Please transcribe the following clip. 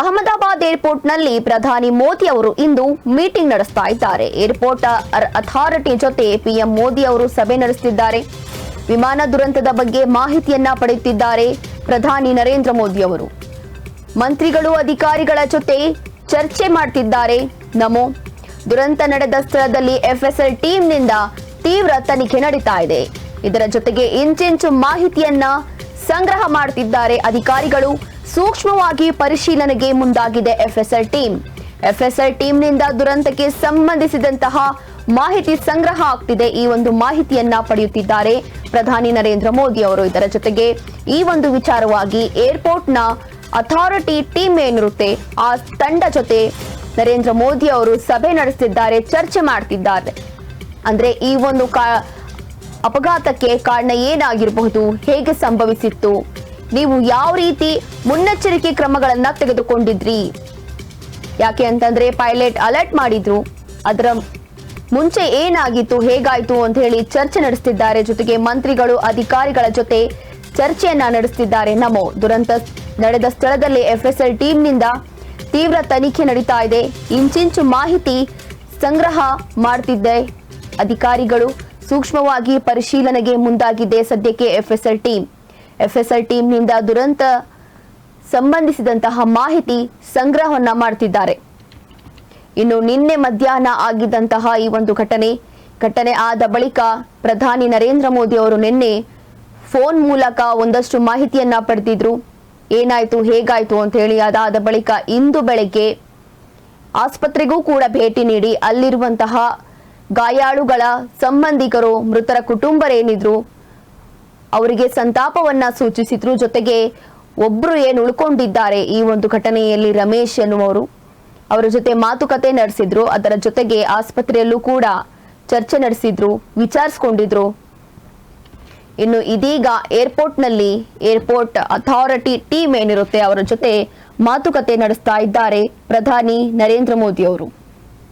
ಅಹಮದಾಬಾದ್ ಏರ್ಪೋರ್ಟ್ನಲ್ಲಿ ಪ್ರಧಾನಿ ಮೋದಿ ಅವರು ಇಂದು ಮೀಟಿಂಗ್ ನಡೆಸ್ತಾ ಇದ್ದಾರೆ. ಏರ್ಪೋರ್ಟ್ ಅಥಾರಿಟಿ ಜೊತೆ ಪಿಎಂ ಮೋದಿ ಅವರು ಸಭೆ ನಡೆಸುತ್ತಿದ್ದಾರೆ ವಿಮಾನ ದುರಂತದ ಬಗ್ಗೆ ಮಾಹಿತಿಯನ್ನ ಪಡೆಯುತ್ತಿದ್ದಾರೆ ಪ್ರಧಾನಿ ನರೇಂದ್ರ ಮೋದಿ ಅವರು. ಮಂತ್ರಿಗಳು, ಅಧಿಕಾರಿಗಳ ಜೊತೆ ಚರ್ಚೆ ಮಾಡ್ತಿದ್ದಾರೆ. ನಮೋ, ದುರಂತ ನಡೆದ ಸ್ಥಳದಲ್ಲಿ ಎಫ್ಎಸ್ಎಲ್ ಟೀಮ್ನಿಂದ ತೀವ್ರ ತನಿಖೆ ನಡೀತಾ ಇದೆ. ಇದರ ಜೊತೆಗೆ ಇಂಚಿಂಚು ಮಾಹಿತಿಯನ್ನ ಸಂಗ್ರಹ ಮಾಡ್ತಿದ್ದಾರೆ ಅಧಿಕಾರಿಗಳು. ಸೂಕ್ಷ್ಮವಾಗಿ ಪರಿಶೀಲನೆಗೆ ಮುಂದಾಗಿದೆ ಎಫ್ಎಸ್ಎಲ್ ಟೀಮ್. ಎಫ್ಎಸ್ಎಲ್ ಟೀಮ್ನಿಂದ ದುರಂತಕ್ಕೆ ಸಂಬಂಧಿಸಿದಂತಹ ಮಾಹಿತಿ ಸಂಗ್ರಹ ಆಗ್ತಿದೆ. ಈ ಒಂದು ಮಾಹಿತಿಯನ್ನ ಪಡೆಯುತ್ತಿದ್ದಾರೆ ಪ್ರಧಾನಿ ನರೇಂದ್ರ ಮೋದಿ ಅವರು. ಇದರ ಜೊತೆಗೆ ಈ ಒಂದು ವಿಚಾರವಾಗಿ ಏರ್ಪೋರ್ಟ್ನ ಅಥಾರಿಟಿ ಟೀಮ್ ಏನಿರುತ್ತೆ, ಆ ತಂಡ ಜೊತೆ ನರೇಂದ್ರ ಮೋದಿ ಅವರು ಸಭೆ ನಡೆಸುತ್ತಿದ್ದಾರೆ ಚರ್ಚೆ ಮಾಡ್ತಿದ್ದಾರೆ. ಅಂದ್ರೆ ಈ ಒಂದು ಅಪಘಾತಕ್ಕೆ ಕಾರಣ ಏನಾಗಿರಬಹುದು, ಹೇಗೆ ಸಂಭವಿಸಿತ್ತು ನೀವು ಯಾವ ರೀತಿ ಮುನ್ನೆಚ್ಚರಿಕೆ ಕ್ರಮಗಳನ್ನ ತೆಗೆದುಕೊಂಡಿದ್ರಿ? ಯಾಕೆ ಅಂತಂದ್ರೆ ಪೈಲಟ್ ಅಲರ್ಟ್ ಮಾಡಿದ್ರು. ಅದರ ಮುಂಚೆ ಏನಾಗಿತ್ತು, ಹೇಗಾಯ್ತು ಅಂತ ಹೇಳಿ ಚರ್ಚೆ ನಡೆಸ್ತಿದ್ದಾರೆ. ಜೊತೆಗೆ ಮಂತ್ರಿಗಳು, ಅಧಿಕಾರಿಗಳ ಜೊತೆ ಚರ್ಚೆಯನ್ನ ನಡೆಸ್ತಿದ್ದಾರೆ. ನಮೋ ದುರಂತ ನಡೆದ ಸ್ಥಳದಲ್ಲಿ ಎಫ್ಎಸ್ಎಲ್ ಟೀಮ್ನಿಂದ ತೀವ್ರ ತನಿಖೆ ನಡೀತಾ ಇದೆ. ಇಂಚಿಂಚು ಮಾಹಿತಿ ಸಂಗ್ರಹ ಮಾಡ್ತಿದ್ದೆ. ಅಧಿಕಾರಿಗಳು ಸೂಕ್ಷ್ಮವಾಗಿ ಪರಿಶೀಲನೆಗೆ ಮುಂದಾಗಿದೆ ಸದ್ಯಕ್ಕೆ ಎಫ್ಎಸ್ಎಲ್ ಟೀಮ್ ಎಫ್ಎಸ್ಎಲ್ ಟೀಮ್ನಿಂದ ದುರಂತ ಸಂಬಂಧಿಸಿದಂತಹ ಮಾಹಿತಿ ಸಂಗ್ರಹವನ್ನ ಮಾಡ್ತಿದ್ದಾರೆ. ಇನ್ನು ನಿನ್ನೆ ಮಧ್ಯಾಹ್ನ ಆಗಿದ್ದಂತಹ ಈ ಒಂದು ಘಟನೆ ಘಟನೆ ಆದ ಬಳಿಕ ಪ್ರಧಾನಿ ನರೇಂದ್ರ ಮೋದಿ ಅವರು ನಿನ್ನೆ ಫೋನ್ ಮೂಲಕ ಒಂದಷ್ಟು ಮಾಹಿತಿಯನ್ನ ಪಡೆದಿದ್ರು. ಏನಾಯ್ತು, ಹೇಗಾಯ್ತು ಅಂತ ಹೇಳಿ ಅದಾದ ಬಳಿಕ ಇಂದು ಬೆಳಗ್ಗೆ ಆಸ್ಪತ್ರೆಗೂ ಕೂಡ ಭೇಟಿ ನೀಡಿ ಅಲ್ಲಿರುವಂತಹ ಗಾಯಾಳುಗಳ ಸಂಬಂಧಿಕರು, ಮೃತರ ಕುಟುಂಬರೇನಿದ್ರು ಅವರಿಗೆ ಸಂತಾಪವನ್ನ ಸೂಚಿಸಿದ್ರು. ಜೊತೆಗೆ ಒಬ್ರು ಏನು ಉಳ್ಕೊಂಡಿದ್ದಾರೆ ಈ ಒಂದು ಘಟನೆಯಲ್ಲಿ ರಮೇಶ್ ಎನ್ನುವರು ಅವರ ಜೊತೆ ಮಾತುಕತೆ ನಡೆಸಿದ್ರು, ಅದರ ಜೊತೆಗೆ ಆಸ್ಪತ್ರೆಯಲ್ಲೂ ಕೂಡ ಚರ್ಚೆ ನಡೆಸಿದ್ರು, ವಿಚಾರಿಸ್ಕೊಂಡಿದ್ರು. ಇನ್ನು ಇದೀಗ ಏರ್ಪೋರ್ಟ್ನಲ್ಲಿ ಏರ್ಪೋರ್ಟ್ ಅಥಾರಿಟಿ ಟೀಮ್ ಏನಿರುತ್ತೆ, ಅವರ ಜೊತೆ ಮಾತುಕತೆ ನಡೆಸ್ತಾ ಇದ್ದಾರೆ ಪ್ರಧಾನಿ ನರೇಂದ್ರ ಮೋದಿ ಅವರು.